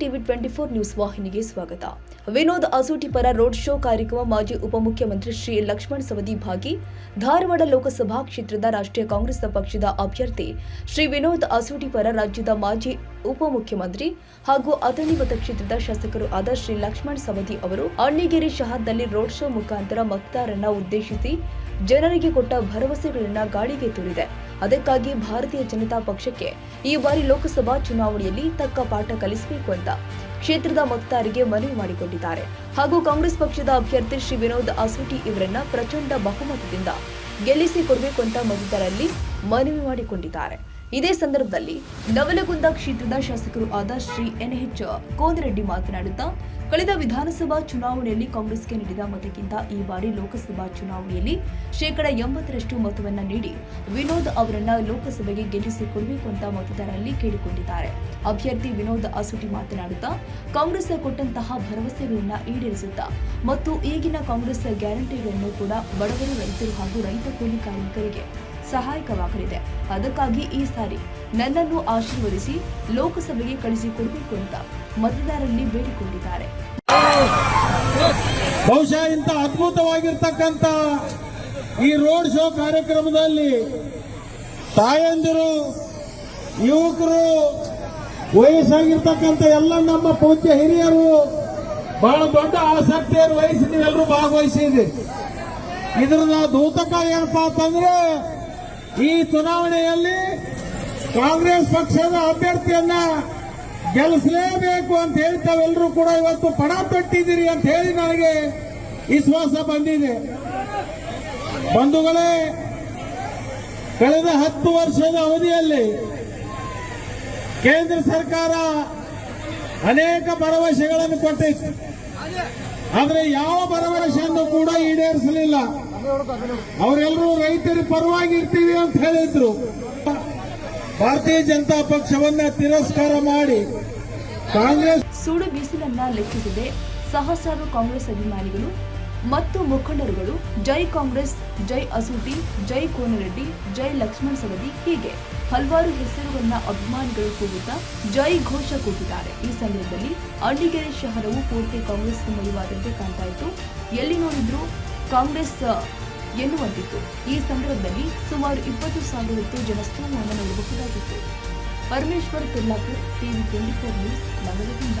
TV twenty four news ವಾಹಿನಿಗೆ ಸ್ವಾಗತ. ವಿನೋದ್ ಅಸೂಟಿ ಪರ ರೋಡ್ ಶೋ ಕಾರ್ಯಕ್ರಮ ಮಾಜಿ ಉಪಮುಖ್ಯಮಂತ್ರಿ ಶ್ರೀ ಲಕ್ಷ್ಮಣ ಸವದಿ ಭಾಗಿ, ಧಾರವಾಡ ಲೋಕಸಭಾ ಕ್ಷೇತ್ರದ ರಾಷ್ಟ್ರೀಯ ಕಾಂಗ್ರೆಸ್ ಪಕ್ಷದ ಅಭ್ಯರ್ಥಿ ಶ್ರೀ ವಿನೋದ್ ಅಸೂಟಿ ಪರ ರಾಜ್ಯದ ಮಾಜಿ ಉಪಮುಖ್ಯಮಂತ್ರಿ ಹಾಗೂ ಅಥಣಿ ಮತಕ್ಷೇತ್ರದ ಶಾಸಕರು ಆದ ಶ್ರೀ ಲಕ್ಷ್ಮಣ್ ಸವದಿ ಅವರು ಅಣ್ಣಿಗೇರಿ ಶಹರ್ನಲ್ಲಿ ರೋಡ್ ಶೋ ಮುಖಾಂತರ ಮತದಾರರನ್ನ ಉದ್ದೇಶಿಸಿ ಜನರಿಗೆ ಕೊಟ್ಟ ಭರವಸೆಗಳನ್ನು ಗಾಳಿಗೆ ತೂರಿದೆ. ಅದಕ್ಕಾಗಿ ಭಾರತೀಯ ಜನತಾ ಪಕ್ಷಕ್ಕೆ ಈ ಬಾರಿ ಲೋಕಸಭಾ ಚುನಾವಣೆಯಲ್ಲಿ ತಕ್ಕ ಪಾಠ ಕಲಿಸಬೇಕು ಅಂತ ಕ್ಷೇತ್ರದ ಮತದಾರರಿಗೆ ಮನವಿ ಮಾಡಿಕೊಂಡಿದ್ದಾರೆ. ಹಾಗೂ ಕಾಂಗ್ರೆಸ್ ಪಕ್ಷದ ಅಭ್ಯರ್ಥಿ ಶ್ರೀ ವಿನೋದ್ ಅಸೂಟಿ ಇವರನ್ನ ಪ್ರಚಂಡ ಬಹುಮತದಿಂದ ಗೆಲ್ಲಿಸಿಕೊಡಬೇಕು ಅಂತ ಮತದಾರರಲ್ಲಿ ಮನವಿ ಮಾಡಿಕೊಂಡಿದ್ದಾರೆ. ಇದೇ ಸಂದರ್ಭದಲ್ಲಿ ನವಲಗುಂದ ಕ್ಷೇತ್ರದ ಶಾಸಕರು ಆದ ಶ್ರೀ ಎನ್ಎಚ್ ಕೋನರೆಡ್ಡಿ ಮಾತನಾಡುತ್ತಾ, ಕಳೆದ ವಿಧಾನಸಭಾ ಚುನಾವಣೆಯಲ್ಲಿ ಕಾಂಗ್ರೆಸ್ಗೆ ನೀಡಿದ ಮತಕ್ಕಿಂತ ಈ ಬಾರಿ ಲೋಕಸಭಾ ಚುನಾವಣೆಯಲ್ಲಿ ಶೇಕಡ ಎಂಬತ್ತರಷ್ಟು ಮತವನ್ನು ನೀಡಿ ವಿನೋದ್ ಅವರನ್ನ ಲೋಕಸಭೆಗೆ ಗೆಲ್ಲಿಸಿಕೊಡಬೇಕು ಅಂತ ಮತದಾರರಲ್ಲಿ ಕೇಳಿಕೊಂಡಿದ್ದಾರೆ. ಅಭ್ಯರ್ಥಿ ವಿನೋದ್ ಅಸುಟಿ ಮಾತನಾಡುತ್ತಾ ಕಾಂಗ್ರೆಸ್ ಕೊಟ್ಟಂತಹ ಭರವಸೆಗಳನ್ನು ಈಡೇರಿಸುತ್ತಾ ಮತ್ತು ಈಗಿನ ಕಾಂಗ್ರೆಸ್ ಗ್ಯಾರಂಟಿಗಳನ್ನು ಕೂಡ ಬಡವರು ರೈತರು ಹಾಗೂ ರೈತ ಕೂಲಿ ಕಾರ್ಮಿಕರಿಗೆ ಸಹಾಯಕವಾಗಲಿದೆ. ಅದಕ್ಕಾಗಿ ಈ ಸಾರಿ ನನ್ನನ್ನು ಆಶೀರ್ವದಿಸಿ ಲೋಕಸಭೆಗೆ ಕಳಿಸಿಕೊಡಬೇಕು ಅಂತ ಮತದಾರರಲ್ಲಿ ಬೇಡಿಕೊಂಡಿದ್ದಾರೆ. ಬಹುಶಃ ಇಂಥ ಅದ್ಭುತವಾಗಿರ್ತಕ್ಕಂಥ ಈ ರೋಡ್ ಶೋ ಕಾರ್ಯಕ್ರಮದಲ್ಲಿ ತಾಯಂದಿರು, ಯುವಕರು, ವಯಸ್ಸಾಗಿರ್ತಕ್ಕಂಥ ಎಲ್ಲ ನಮ್ಮ ಪೂಜ್ಯ ಹಿರಿಯರು, ಬಹಳ ದೊಡ್ಡ ಆಸಕ್ತಿಯನ್ನು ವಹಿಸಿ ನೀವೆಲ್ಲರೂ ಭಾಗವಹಿಸಿದ್ರಿ. ಇದರ ದೂತಕ ಏನಪ್ಪಾ ಅಂತಂದ್ರೆ ಈ ಚುನಾವಣೆಯಲ್ಲಿ ಕಾಂಗ್ರೆಸ್ ಪಕ್ಷದ ಅಭ್ಯರ್ಥಿಯನ್ನ ಗೆಲ್ಲಿಸಲೇಬೇಕು ಅಂತ ಹೇಳಿ ತಾವೆಲ್ಲರೂ ಕೂಡ ಇವತ್ತು ಪಣ ತಟ್ಟಿದ್ದೀರಿ ಅಂತ ಹೇಳಿ ನನಗೆ ವಿಶ್ವಾಸ ಬಂದಿದೆ. ಬಂಧುಗಳೇ, ಕಳೆದ ಹತ್ತು ವರ್ಷದ ಅವಧಿಯಲ್ಲಿ ಕೇಂದ್ರ ಸರ್ಕಾರ ಅನೇಕ ಭರವಸೆಗಳನ್ನು ಕೊಟ್ಟಿತ್ತು. ಆದರೆ ಯಾವ ಭರವಸೆಯನ್ನು ಕೂಡ ಈಡೇರಿಸಲಿಲ್ಲ. ಅವರೆಲ್ಲರೂ ರೈತರ ಪರವಾಗಿ ಇರ್ತೀವಿ ಅಂತ ಹೇಳಿದ್ರು. ಭಾರತೀಯ ಜನತಾ ಪಕ್ಷವನ್ನ ತಿರಸ್ಕಾರ ಮಾಡಿ ಕಾಂಗ್ರೆಸ್ ಸುಡು ಬಿಸಿಲನ್ನ ಲೆಕ್ಕಿಸದೆ ಸಹಸ್ರಾರು ಕಾಂಗ್ರೆಸ್ ಅಭಿಮಾನಿಗಳು ಮತ್ತು ಮುಖಂಡರುಗಳು, ಜೈ ಕಾಂಗ್ರೆಸ್, ಜೈ ಅಸೂಟಿ ಜೈ ಕೋನರೆಡ್ಡಿ, ಜೈ ಲಕ್ಷ್ಮಣ್ ಸವದಿ ಹೀಗೆ ಹಲವಾರು ಹೆಸರುಗಳನ್ನ ಅಭಿಮಾನಿಗಳು ಕೂಗುತ್ತಾ ಜೈ ಘೋಷ ಕೂಗಿದ್ದಾರೆ. ಈ ಸಂದರ್ಭದಲ್ಲಿ ಅಣ್ಣಿಗೆರೆ ಶಹರವು ಪೂರ್ತಿ ಕಾಂಗ್ರೆಸ್ ಮಯವಾದಂತೆ ಕಾಣ್ತಾ ಇತ್ತು. ಎಲ್ಲಿ ನೋಡಿದ್ರು ಕಾಂಗ್ರೆಸ್ ಎನ್ನುವಂತಿತ್ತು. ಈ ಸಂದರ್ಭದಲ್ಲಿ ಸುಮಾರು ಇಪ್ಪತ್ತು ಸಾವಿರತ್ತು ಜನಸ್ತೋಮವನ್ನು ನೋಡಬಹುದಾಗಿತ್ತು. Parameshwar Tirlapur TV twenty four news ನಗರದಿಂದ